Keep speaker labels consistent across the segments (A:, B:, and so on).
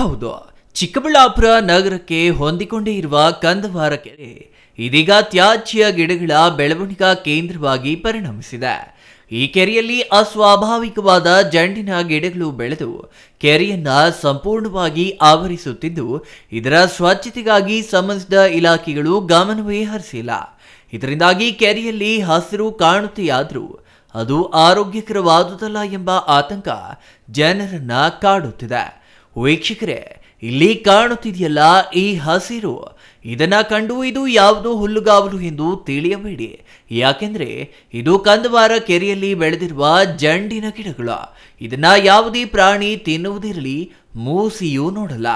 A: ಹೌದು, ಚಿಕ್ಕಬಳ್ಳಾಪುರ ನಗರಕ್ಕೆ ಹೊಂದಿಕೊಂಡೇ ಇರುವ ಕಂದವಾರ ಕೆರೆ ಇದೀಗ ತ್ಯಾಜ್ಯ ಗಿಡಗಳ ಬೆಳವಣಿಗಾ ಕೇಂದ್ರವಾಗಿ ಪರಿಣಮಿಸಿದೆ. ಈ ಕೆರೆಯಲ್ಲಿ ಅಸ್ವಾಭಾವಿಕವಾದ ಜಂಡಿನ ಗಿಡಗಳು ಬೆಳೆದು ಕೆರೆಯನ್ನ ಸಂಪೂರ್ಣವಾಗಿ ಆವರಿಸುತ್ತಿದ್ದು, ಇದರ ಸ್ವಚ್ಛತೆಗಾಗಿ ಸಂಬಂಧಿಸಿದ ಇಲಾಖೆಗಳು ಗಮನವೇ ಹರಿಸಿಲ್ಲ. ಇದರಿಂದಾಗಿ ಕೆರೆಯಲ್ಲಿ ಹಸಿರು ಕಾಣುತ್ತೆಯಾದರೂ ಅದು ಆರೋಗ್ಯಕರವಾದುದಲ್ಲ ಎಂಬ ಆತಂಕ ಜನರನ್ನ ಕಾಡುತ್ತಿದೆ. ವೀಕ್ಷಕರೇ, ಇಲ್ಲಿ ಕಾಣುತ್ತಿದೆಯಲ್ಲ ಈ ಹಸಿರು. ಇದನ್ನ ಕಂಡು ಇದು ಯಾವುದು ಹುಲ್ಲುಗಾವಲು ಎಂದು ತಿಳಿಯಬೇಡಿ. ಯಾಕೆಂದ್ರೆ, ಇದು ಕಂದವಾರ ಕೆರೆಯಲ್ಲಿ ಬೆಳೆದಿರುವ ಜಂಡಿನ ಗಿಡಗಳು. ಇದನ್ನ ಯಾವುದೇ ಪ್ರಾಣಿ ತಿನ್ನುವುದಿರಲಿ, ಮೂಸಿಯೂ ನೋಡಲ್ಲ.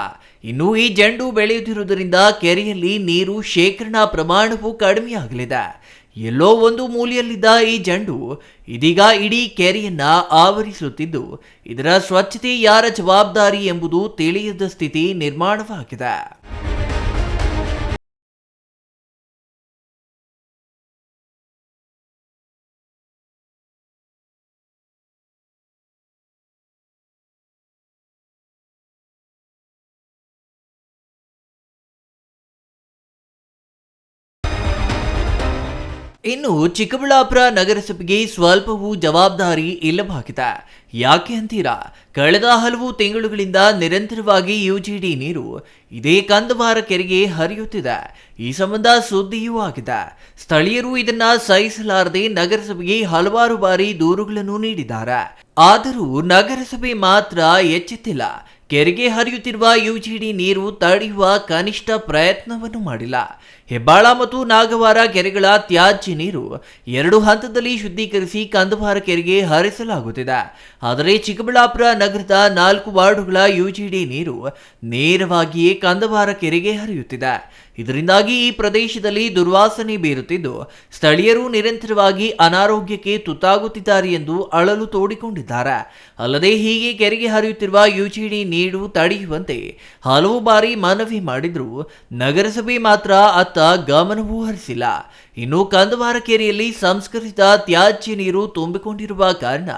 A: ಇನ್ನು ಈ ಜಂಡು ಬೆಳೆಯುತ್ತಿರುವುದರಿಂದ ಕೆರೆಯಲ್ಲಿ ನೀರು ಶೇಖರಣಾ ಪ್ರಮಾಣವು ಕಡಿಮೆಯಾಗಲಿದೆ. ಎಲ್ಲೋ ಒಂದು ಮೂಲೆಯಲ್ಲಿದ್ದ ಈ ಜಂಡು ಇದೀಗ ಇಡೀ ಕೆರೆಯನ್ನ ಆವರಿಸುತ್ತಿದ್ದು, ಇದರ ಸ್ವಚ್ಛತೆ ಯಾರ ಜವಾಬ್ದಾರಿ ಎಂಬುದು ತಿಳಿಯದ ಸ್ಥಿತಿ ನಿರ್ಮಾಣವಾಗಿದೆ. ಇನ್ನು ಚಿಕ್ಕಬಳ್ಳಾಪುರ ನಗರಸಭೆಗೆ ಸ್ವಲ್ಪವೂ ಜವಾಬ್ದಾರಿ ಇಲ್ಲವಾಗಿದೆ ಯಾಕೆ ಅಂತೀರಾ? ಕಳೆದ ಹಲವು ತಿಂಗಳುಗಳಿಂದ ನಿರಂತರವಾಗಿ ಯುಜಿಡಿ ನೀರು ಇದೇ ಕಂದವಾರ ಕೆರೆಗೆ ಹರಿಯುತ್ತಿದೆ. ಈ ಸಂಬಂಧ ಸುದ್ದಿಯೂ ಆಗಿದೆ. ಸ್ಥಳೀಯರು ಇದನ್ನ ಸಹಿಸಲಾರದೆ ನಗರಸಭೆಗೆ ಹಲವಾರು ಬಾರಿ ದೂರುಗಳನ್ನು ನೀಡಿದ್ದಾರೆ. ಆದರೂ ನಗರಸಭೆ ಮಾತ್ರ ಎಚ್ಚೆತ್ತಿಲ್ಲ. ಕೆರೆಗೆ ಹರಿಯುತ್ತಿರುವ ಯುಜಿಡಿ ನೀರು ತಡೆಯುವ ಕನಿಷ್ಠ ಪ್ರಯತ್ನವನ್ನು ಮಾಡಿಲ್ಲ. ಹೆಬ್ಬಾಳ ಮತ್ತು ನಾಗವಾರ ಕೆರೆಗಳ ತ್ಯಾಜ್ಯ ನೀರು ಎರಡು ಹಂತದಲ್ಲಿ ಶುದ್ಧೀಕರಿಸಿ ಕಂದವಾರ ಕೆರೆಗೆ ಹರಿಸಲಾಗುತ್ತಿದೆ. ಆದರೆ ಚಿಕ್ಕಬಳ್ಳಾಪುರ ನಗರದ ನಾಲ್ಕು ವಾರ್ಡುಗಳ ಯುಜಿಡಿ ನೀರು ನೇರವಾಗಿಯೇ ಕಂದವಾರ ಕೆರೆಗೆ ಹರಿಯುತ್ತಿದೆ. ಇದರಿಂದಾಗಿ ಈ ಪ್ರದೇಶದಲ್ಲಿ ದುರ್ವಾಸನೆ ಬೀರುತ್ತಿದ್ದು, ಸ್ಥಳೀಯರು ನಿರಂತರವಾಗಿ ಅನಾರೋಗ್ಯಕ್ಕೆ ತುತ್ತಾಗುತ್ತಿದ್ದಾರೆ ಎಂದು ಅಳಲು ತೋಡಿಕೊಂಡಿದ್ದಾರೆ. ಅಲ್ಲದೆ ಹೀಗೆ ಕೆರೆಗೆ ಹರಿಯುತ್ತಿರುವ ಯುಜಿಡಿ ನೀರು ತಡೆಯುವಂತೆ ಹಲವು ಬಾರಿ ಮನವಿ ಮಾಡಿದರೂ ನಗರಸಭೆ ಮಾತ್ರ ಅತ್ತ ಗಮನವೂ ಹರಿಸಿಲ್ಲ. ಇನ್ನು ಕಂದವಾರ ಕೆರೆಯಲ್ಲಿ ಸಂಸ್ಕರಿಸಿದ ತ್ಯಾಜ್ಯ ನೀರು ತುಂಬಿಕೊಂಡಿರುವ ಕಾರಣ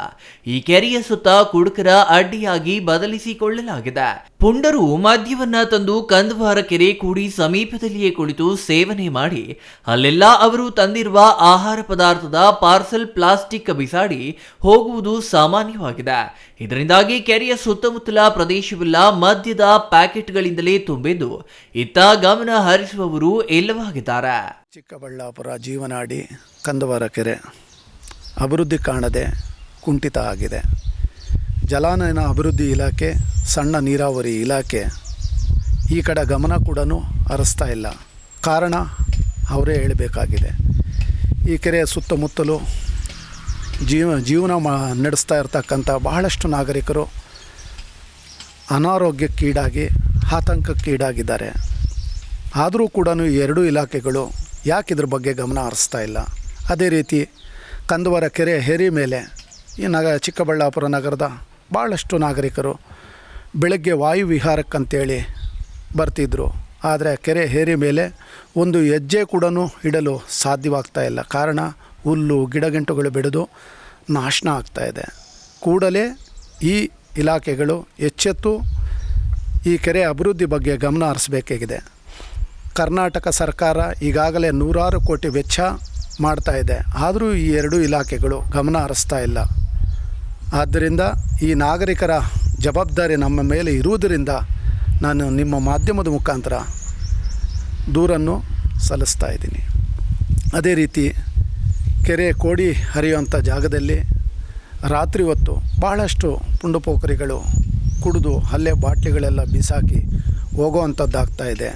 A: ಈ ಕೆರೆಯ ಸುತ್ತ ಕುಡುಕರ ಅಡ್ಡಿಯಾಗಿ ಬದಲಿಸಿಕೊಳ್ಳಲಾಗಿದೆ. ಪುಂಡರು ಮದ್ಯವನ್ನ ತಂದು ಕಂದವಾರ ಕೆರೆ ಕೂಡಿ ಸಮೀಪದಲ್ಲಿಯೇ ಕುಳಿತು ಸೇವನೆ ಮಾಡಿ, ಅಲ್ಲೆಲ್ಲ ಅವರು ತಂದಿರುವ ಆಹಾರ ಪದಾರ್ಥದ ಪಾರ್ಸೆಲ್ ಪ್ಲಾಸ್ಟಿಕ್ ಬಿಸಾಡಿ ಹೋಗುವುದು ಸಾಮಾನ್ಯವಾಗಿದೆ. ಇದರಿಂದಾಗಿ ಕೆರೆಯ ಸುತ್ತಮುತ್ತಲ ಪ್ರದೇಶವೆಲ್ಲ ಮದ್ಯದ ಪ್ಯಾಕೆಟ್ಗಳಿಂದಲೇ ತುಂಬಿದ್ದು, ಇತ್ತ ಗಮನ ಹರಿಸುವವರು ಇಲ್ಲವಾಗಿದ್ದಾರೆ.
B: ಚಿಕ್ಕಬಳ್ಳಾಪುರ, ಜೀವನಾಡಿ ಕಂದವಾರ ಕೆರೆ ಅಭಿವೃದ್ಧಿ ಕಾಣದೆ ಕುಂಠಿತ ಆಗಿದೆ. ಜಲಾನಯನ ಅಭಿವೃದ್ಧಿ ಇಲಾಖೆ, ಸಣ್ಣ ನೀರಾವರಿ ಇಲಾಖೆ ಈ ಕಡೆ ಗಮನ ಕೂಡ ಹರಿಸ್ತಾ ಇಲ್ಲ. ಕಾರಣ ಅವರೇ ಹೇಳಬೇಕಾಗಿದೆ. ಈ ಕೆರೆಯ ಸುತ್ತಮುತ್ತಲು ಜೀವ, ಜೀವನ ಮಾ, ನಡೆಸ್ತಾ ಇರ್ತಕ್ಕಂಥ ಬಹಳಷ್ಟು ನಾಗರಿಕರು ಅನಾರೋಗ್ಯಕ್ಕೀಡಾಗಿ, ಆತಂಕಕ್ಕೀಡಾಗಿದ್ದಾರೆ. ಆದರೂ ಕೂಡ ಎರಡೂ ಇಲಾಖೆಗಳು ಯಾಕೆ ಇದ್ರ ಬಗ್ಗೆ ಗಮನ ಹರಿಸ್ತಾ ಇಲ್ಲ? ಅದೇ ರೀತಿ ಕಂದವರ ಕೆರೆ ಹೆರಿ ಮೇಲೆ ಈ ನಗ ಚಿಕ್ಕಬಳ್ಳಾಪುರ ನಗರದ ಭಾಳಷ್ಟು ನಾಗರಿಕರು ಬೆಳಗ್ಗೆ ವಾಯು ವಿಹಾರಕ್ಕಂತೇಳಿ ಬರ್ತಿದ್ರು. ಆದರೆ ಕೆರೆ ಹೇರಿ ಮೇಲೆ ಒಂದು ಹೆಜ್ಜೆ ಕೂಡ ಇಡಲು ಸಾಧ್ಯವಾಗ್ತಾ ಇಲ್ಲ. ಕಾರಣ ಹುಲ್ಲು, ಗಿಡಗಂಟುಗಳು ಬೆಳೆದು ನಾಶನ ಆಗ್ತಾ ಇದೆ. ಕೂಡಲೇ ಈ ಇಲಾಖೆಗಳು ಎಚ್ಚೆತ್ತು ಈ ಕೆರೆ ಅಭಿವೃದ್ಧಿ ಬಗ್ಗೆ ಗಮನ ಹರಿಸಬೇಕಾಗಿದೆ. ಕರ್ನಾಟಕ ಸರ್ಕಾರ ಈಗಾಗಲೇ ನೂರಾರು ಕೋಟಿ ವೆಚ್ಚ ಮಾಡ್ತಾ ಇದೆ. ಆದರೂ ಈ ಎರಡೂ ಇಲಾಖೆಗಳು ಗಮನ ಹರಿಸ್ತಾ ಇಲ್ಲ. ಆದ್ದರಿಂದ ಈ ನಾಗರಿಕರ ಜವಾಬ್ದಾರಿ ನಮ್ಮ ಮೇಲೆ ಇರುವುದರಿಂದ ನಾನು ನಿಮ್ಮ ಮಾಧ್ಯಮದ ಮುಖಾಂತರ ದೂರನ್ನು ಸಲ್ಲಿಸ್ತಾ ಇದ್ದೀನಿ. ಅದೇ ರೀತಿ ಕೆರೆ ಕೋಡಿ ಹರಿಯುವಂಥ ಜಾಗದಲ್ಲಿ ರಾತ್ರಿ ಹೊತ್ತು ಬಹಳಷ್ಟು ಪುಂಡುಪೋಖರಿಗಳು ಕುಡಿದು ಅಲ್ಲೇ ಬಾಟ್ಲಿಗಳೆಲ್ಲ ಬಿಸಾಕಿ ಹೋಗೋವಂಥದ್ದಾಗ್ತಾ ಇದೆ.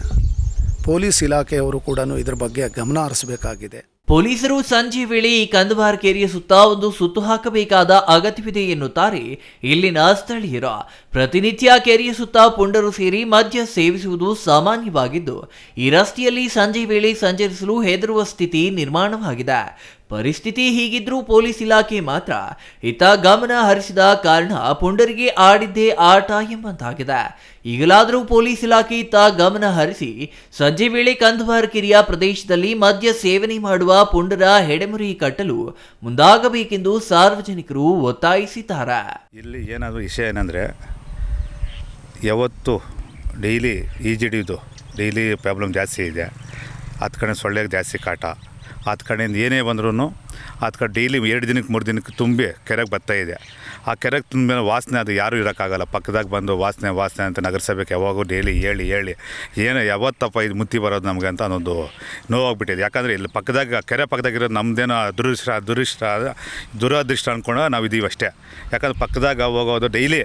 B: ಪೊಲೀಸ್ ಇಲಾಖೆಯವರು ಕೂಡ ಇದರ ಬಗ್ಗೆ ಗಮನ ಹರಿಸಬೇಕಾಗಿದೆ.
A: ಪೊಲೀಸರು ಸಂಜೆ ವೇಳೆ ಈ ಕಂದವಾರ ಕೆರೆಯ ಸುತ್ತ ಒಂದು ಸುತ್ತು ಹಾಕಬೇಕಾದ ಅಗತ್ಯವಿದೆ ಎನ್ನುತ್ತಾರೆ ಇಲ್ಲಿನ ಸ್ಥಳೀಯರು. ಪ್ರತಿನಿತ್ಯ ಕೆರೆಯ ಸುತ್ತ ಪುಂಡರು ಸೇರಿ ಮದ್ಯ ಸೇವಿಸುವುದು ಸಾಮಾನ್ಯವಾಗಿದ್ದು, ಈ ರಸ್ತೆಯಲ್ಲಿ ಸಂಜೆ ವೇಳೆ ಸಂಚರಿಸಲು ಹೆದರುವ ಸ್ಥಿತಿ ನಿರ್ಮಾಣವಾಗಿದೆ. ಪರಿಸ್ಥಿತಿ ಹೀಗಿದ್ರೂ ಪೊಲೀಸ್ ಇಲಾಖೆ ಮಾತ್ರ ಇತ್ತ ಗಮನ ಹರಿಸಿದ ಕಾರಣ ಪುಂಡರಿಗೆ ಆಡಿದ್ದೇ ಆಟ ಎಂಬಂತಾಗಿದೆ. ಈಗಲಾದರೂ ಪೊಲೀಸ್ ಇಲಾಖೆ ಇತ್ತ ಗಮನ ಹರಿಸಿ ಸಂಜೆ ವೇಳೆ ಕಂದವಾರ ಕಿರಿಯ ಪ್ರದೇಶದಲ್ಲಿ ಮದ್ಯ ಸೇವನೆ ಮಾಡುವ ಪುಂಡರ ಹೆಡೆಮುರಿ ಕಟ್ಟಲು ಮುಂದಾಗಬೇಕೆಂದು ಸಾರ್ವಜನಿಕರು ಒತ್ತಾಯಿಸಿದ್ದಾರೆ.
C: ಇಲ್ಲಿ ಏನಾದರೂ ವಿಷಯ ಏನಂದರೆ, ಯಾವತ್ತು ಡೈಲಿ ಈ ಜಿಡಿದು ಡೈಲಿ ಪ್ರಾಬ್ಲಮ್ ಜಾಸ್ತಿ ಇದೆ. ಹತ್ತು ಕಡೆ ಸೊಳ್ಳೆಗೆ ಜಾಸ್ತಿ ಕಾಟ. ಹತ್ತು ಕಡೆಯಿಂದ ಏನೇ ಬಂದ್ರೂ ಆತ ಕಡೆ ಡೈಲಿ ಎರಡು ದಿನಕ್ಕೆ, ಮೂರು ದಿನಕ್ಕೆ ತುಂಬಿ ಕೆರೆಗೆ ಬರ್ತಾ ಇದೆ. ಆ ಕೆರೆಗೆ ತುಂಬ ವಾಸನೆ ಅದು ಯಾರೂ ಇರೋಕ್ಕಾಗಲ್ಲ. ಪಕ್ಕದಾಗ ಬಂದು ವಾಸನೆ ವಾಸನೆ ಅಂತ ನಗರಸಭೆಗೆ ಯಾವಾಗೂ ಡೈಲಿ ಹೇಳಿ ಹೇಳಿ, ಏನು ಯಾವತ್ತಪ್ಪ ಇದು ಮುತ್ತಿ ಬರೋದು ನಮಗೆ? ಅಂತ ಅನ್ನೋದು ನೋವಾಗ್ಬಿಟ್ಟಿದೆ. ಯಾಕಂದರೆ ಇಲ್ಲಿ ಪಕ್ಕದಾಗ, ಕೆರೆ ಪಕ್ಕದಾಗಿರೋದು ನಮ್ಮದೇನೋ ದುರಿಷ್ಟ ದುರಿಷ್ಟ ದುರದೃಷ್ಟ ಅಂದ್ಕೊಂಡು ನಾವು ಇದೀವಿ ಅಷ್ಟೇ. ಯಾಕಂದ್ರೆ ಪಕ್ಕದಾಗ ಹೋಗೋದು ಡೈಲಿ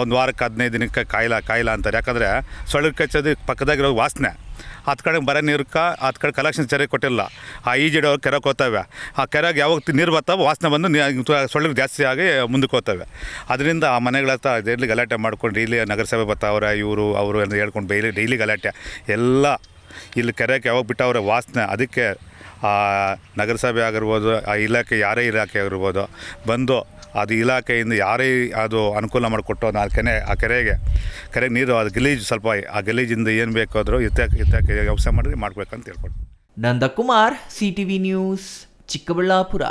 C: ಒಂದು ವಾರಕ್ಕೆ ಹದಿನೈದು ದಿನಕ್ಕೆ ಕಾಯಿಲ ಕಾಯಿಲ ಅಂತಾರೆ. ಯಾಕಂದರೆ ಸೊಳ್ಳೆ ಕಚ್ಚೋದು ಪಕ್ಕದಾಗಿರೋ ವಾಸನೆ. ಹತ್ತು ಕಡೆ ಬರೋ ನೀರಕ್ಕೆ ಹತ್ತು ಕಡೆ ಕಲೆಕ್ಷನ್ ಸರಿಯಾಗಿ ಕೊಟ್ಟಿಲ್ಲ. ಆ ಈಜಿಡೋ ಕೆರೆ ಹೋಗ್ತವೆ. ಆ ಕೆರೆಗೆ ಯಾವಾಗ ನೀರು ಬರ್ತಾವೆ ವಾಸನೆ ಬಂದು ಸೊಳ್ಳೆ ಜಾಸ್ತಿ ಆಗಿ ಮುಂದಕ್ಕೆ ಹೋಗ್ತವೆ. ಅದರಿಂದ ಆ ಮನೆಗಳ ಹತ್ರ ಡೈಲಿ ಗಲಾಟೆ ಮಾಡ್ಕೊಂಡು ಡೈಲಿ ನಗರಸಭೆ ಬರ್ತಾವ್ರೆ, ಇವರು, ಅವರು ಅಂತ ಹೇಳ್ಕೊಂಡು ಡೈಲಿ ಡೈಲಿ ಗಲಾಟೆ. ಎಲ್ಲ ಇಲ್ಲಿ ಕೆರೆಗೆ ಯಾವಾಗ ಬಿಟ್ಟವ್ರೆ ವಾಸನೆ. ಅದಕ್ಕೆ ಆ ನಗರಸಭೆ ಆಗಿರ್ಬೋದು, ಆ ಇಲಾಖೆ ಯಾರೇ ಇಲಾಖೆ ಆಗಿರ್ಬೋದು ಬಂದು ಅದು ಇಲಾಖೆಯಿಂದ ಯಾರೇ ಅದು ಅನುಕೂಲ ಮಾಡಿಕೊಟ್ಟು ಆ ಕೆನೆ, ಆ ಕೆರೆಗೆ ಕೆರೆಗೆ ನೀರು, ಅದು ಗಲೀಜು ಸ್ವಲ್ಪ, ಆ ಗಲೀಜಿಂದ ಏನು ಬೇಕಾದರೂ ಇತ್ತಾಕೆ ಇತ್ತಾಕೆ ವ್ಯವಸ್ಥೆ ಮಾಡಿದ್ರೆ ಮಾಡ್ಬೇಕಂತ ಹೇಳ್ಕೊಟ್ಟು
A: Nandakumar C T V news Chikkaballapur.